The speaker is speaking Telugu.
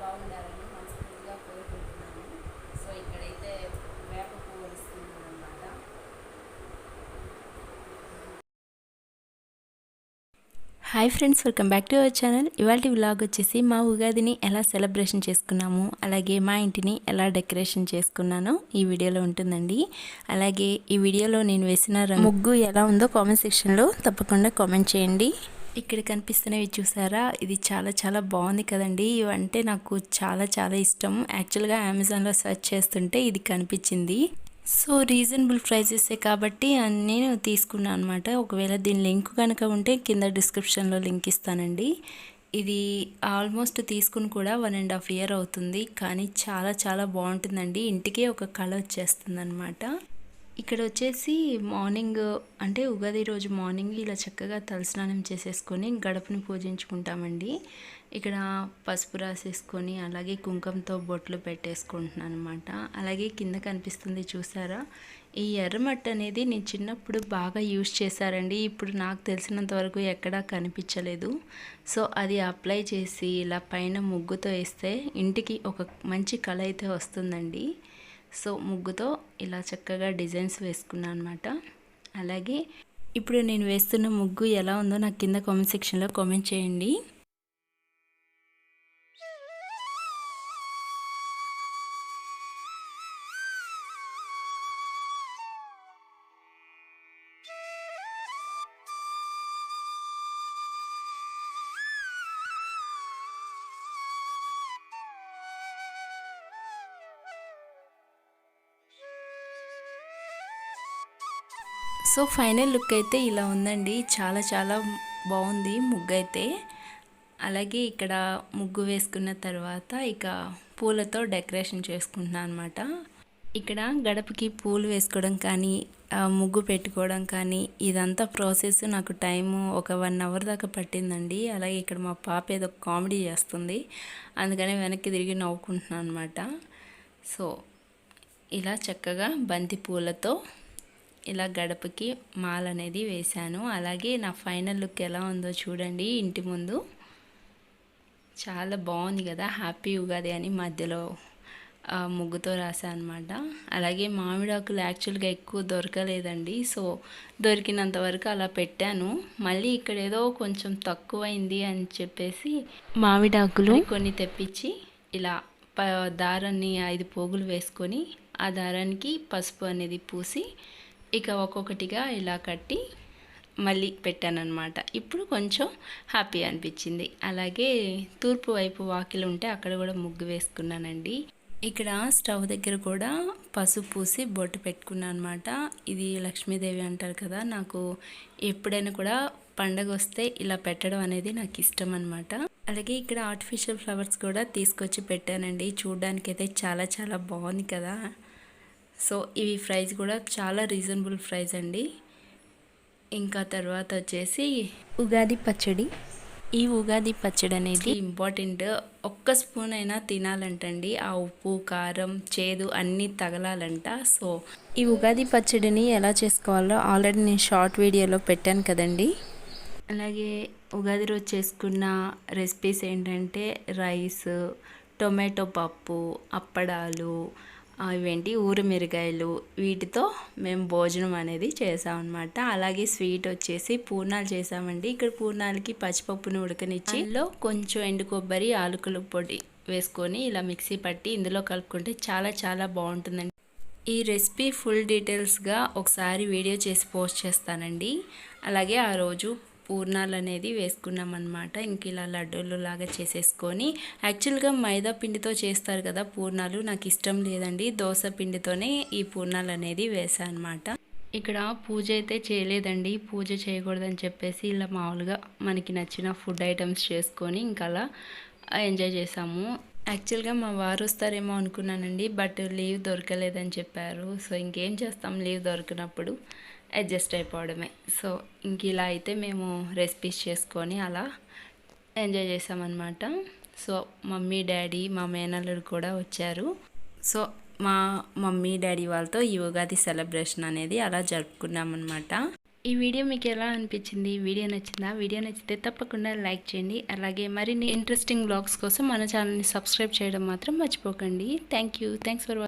బాగుండాలని మనస్ఫూర్తిగా కోరుకుంటున్నాను. సో ఇక్కడైతే వేప పువ్వు వస్తున్నాను అనమాట hi friends welcome back to our channel ఇవాళ వ్లాగ్ వచ్చేసి మా ఉగాదిని ఎలా సెలబ్రేషన్ చేసుకున్నాము అలాగే మా ఇంటిని ఎలా డెకరేషన్ చేసుకున్నానో ఈ వీడియోలో ఉంటుందండి. అలాగే ఈ వీడియోలో నేను వేసిన రంగు- ముగ్గు ఎలా ఉందో కామెంట్ సెక్షన్లో తప్పకుండా కామెంట్ చేయండి. ఇక్కడ కనిపిస్తున్నవి చూసారా? ఇది చాలా చాలా బాగుంది కదండి. ఇవంటే నాకు చాలా చాలా ఇష్టం. యాక్చువల్గా అమెజాన్లో సెర్చ్ చేస్తుంటే ఇది కనిపించింది. సో రీజనబుల్ ప్రైజెసే కాబట్టి అన్ని నేను తీసుకున్నాను అనమాట ఒకవేళ దీని లింక్ కనుక ఉంటే కింద డిస్క్రిప్షన్లో లింక్ ఇస్తానండి. ఇది ఆల్మోస్ట్ తీసుకుని కూడా వన్ అండ్ హాఫ్ ఇయర్ అవుతుంది. కానీ చాలా చాలా బాగుంటుందండి. ఇంటికే ఒక కళ వచ్చేస్తుంది అనమాట ఇక్కడ వచ్చేసి మార్నింగ్ అంటే ఉగాది రోజు మార్నింగ్ ఇలా చక్కగా తలస్నానం చేసేసుకొని గడపని పూజించుకుంటామండి. ఇక్కడ పసుపు రాసేసుకొని అలాగే కుంకంతో బొట్లు పెట్టేసుకుంటున్నాను అనమాట అలాగే కింద కనిపిస్తుంది చూసారా? ఈ ఎర్రమట్టి అనేది నేను చిన్నప్పుడు బాగా యూజ్ చేశారండి. ఇప్పుడు నాకు తెలిసినంత వరకు ఎక్కడా కనిపించలేదు. సో అది అప్లై చేసి ఇలా పైన ముగ్గుతో వేస్తే ఇంటికి ఒక మంచి కళ అయితే వస్తుందండి. సో ముగ్గుతో ఇలా చక్కగా డిజైన్స్ వేసుకున్నాను అనమాట అలాగే ఇప్పుడు నేను వేస్తున్న ముగ్గు ఎలా ఉందో నాకు కింద కామెంట్ సెక్షన్లో కామెంట్ చేయండి. సో ఫైనల్ లుక్ అయితే ఇలా ఉందండి. చాలా చాలా బాగుంది ముగ్గు అయితే అలాగే ఇక్కడ ముగ్గు వేసుకున్న తర్వాత ఇక పూలతో డెకరేషన్ చేసుకుంటున్నాను అనమాట ఇక్కడ గడపకి పూలు వేసుకోవడం కానీ ముగ్గు పెట్టుకోవడం కానీ ఇదంతా ప్రాసెస్ నాకు టైము ఒక వన్ అవర్ దాకా పట్టిందండి. అలాగే ఇక్కడ మా పాప ఏదో కామెడీ చేస్తుంది. అందుకని వెనక్కి తిరిగి నవ్వుకుంటున్నాను అనమాట సో ఇలా చక్కగా బంతి పూలతో ఇలా గడపకి మాల అనేది వేశాను. అలాగే నా ఫైనల్ లుక్ ఎలా ఉందో చూడండి ఇంటి ముందు. చాలా బాగుంది కదా హ్యాపీ ఉగాది అని మధ్యలో ముగ్గుతో రాశాను అనమాట అలాగే మామిడాకులు యాక్చువల్గా ఎక్కువ దొరకలేదండి సో దొరికినంత వరకు అలా పెట్టాను. మళ్ళీ ఇక్కడ ఏదో కొంచెం తక్కువైంది అని చెప్పేసి మామిడాకులు కొన్ని తెప్పించి ఇలా ప దారాన్ని ఐదు పోగులు వేసుకొని ఆ దారానికి పసుపు అనేది పూసి ఇక ఒక్కొక్కటిగా ఇలా కట్టి మళ్ళీ పెట్టానన్నమాట. ఇప్పుడు కొంచెం హ్యాపీ అనిపించింది. అలాగే తూర్పు వైపు వాకిలు ఉంటే అక్కడ కూడా ముగ్గు వేసుకున్నానండి. ఇక్కడ స్టవ్ దగ్గర కూడా పసుపు పూసి బొట్టు పెట్టుకున్నాను అనమాట ఇది లక్ష్మీదేవి అంటారు కదా నాకు ఎప్పుడైనా కూడా పండగ వస్తే ఇలా పెట్టడం అనేది నాకు ఇష్టం అనమాట అలాగే ఇక్కడ ఆర్టిఫిషియల్ ఫ్లవర్స్ కూడా తీసుకొచ్చి పెట్టానండి. చూడ్డానికైతే చాలా చాలా బాగుంది కదా. సో ఇవి ప్రైస్ కూడా చాలా రీజనబుల్ ప్రైస్ అండి. ఇంకా తర్వాత వచ్చేసి ఉగాది పచ్చడి. ఈ ఉగాది పచ్చడి అనేది ఇంపార్టెంట్. ఒక్క స్పూన్ అయినా తినాలంటండి. ఆ ఉప్పు కారం చేదు అన్నీ తగలాలంట. సో ఈ ఉగాది పచ్చడిని ఎలా చేసుకోవాలో ఆల్రెడీ నేను షార్ట్ వీడియోలో పెట్టాను కదండి. అలాగే ఉగాది రోజు చేసుకున్న రెసిపీస్ ఏంటంటే రైస్ టొమాటో పప్పు అప్పడాలు ఆ, ఇవేంటి? ఊరమిరగాయలు వీటితో మేము భోజనం అనేది చేసామన్నమాట అలాగే స్వీట్ వచ్చేసి పూర్ణాలు చేసామండి ఇక్కడ పూర్ణాలకి పచ్చిపప్పును ఉడకనిచ్చి ఇందులో కొంచెం ఎండు కొబ్బరి ఆలుకల పొడి వేసుకొని ఇలా మిక్సీ పట్టి ఇందులో కలుపుకుంటే చాలా చాలా బాగుంటుందండి. ఈ రెసిపీ ఫుల్ డీటెయిల్స్గా ఒకసారి వీడియో చేసి పోస్ట్ చేస్తానండి. అలాగే ఆ రోజు పూర్ణాలు అనేది వేసుకున్నాం అనమాట ఇంక ఇలా లడ్డూలు లాగా చేసేసుకొని యాక్చువల్గా మైదా పిండితో చేస్తారు కదా పూర్ణాలు నాకు ఇష్టం లేదండి. దోశ పిండితోనే ఈ పూర్ణాలు అనేది వేసా అనమాట ఇక్కడ పూజ అయితే చేయలేదండి. పూజ చేయకూడదని చెప్పేసి ఇలా మామూలుగా మనకి నచ్చిన ఫుడ్ ఐటమ్స్ చేసుకొని ఇంకా అలా ఎంజాయ్ చేసాము. యాక్చువల్గా మా వారు వస్తారేమో అనుకున్నానండి బట్ లీవ్ దొరకలేదని చెప్పారు. సో ఇంకేం చేస్తాం? లీవ్ దొరికినప్పుడు అడ్జస్ట్ అయిపోవడమే. సో ఇంక ఇలా అయితే మేము రెసిపీస్ చేసుకొని అలా ఎంజాయ్ చేసామన్నమాట. సో మమ్మీ డాడీ మా మేనల్లుడు కూడా వచ్చారు. సో మా మమ్మీ డాడీ వాళ్ళతో ఈ ఉగాది సెలబ్రేషన్ అనేది అలా జరుపుకున్నామన్నమాట. ఈ వీడియో మీకు ఎలా అనిపించింది? వీడియో నచ్చిందా? వీడియో నచ్చితే తప్పకుండా లైక్ చేయండి. అలాగే మరిన్ని ఇంట్రెస్టింగ్ బ్లాగ్స్ కోసం మన ఛానల్ని సబ్స్క్రైబ్ చేయడం మాత్రం మర్చిపోకండి. Thank you. Thanks for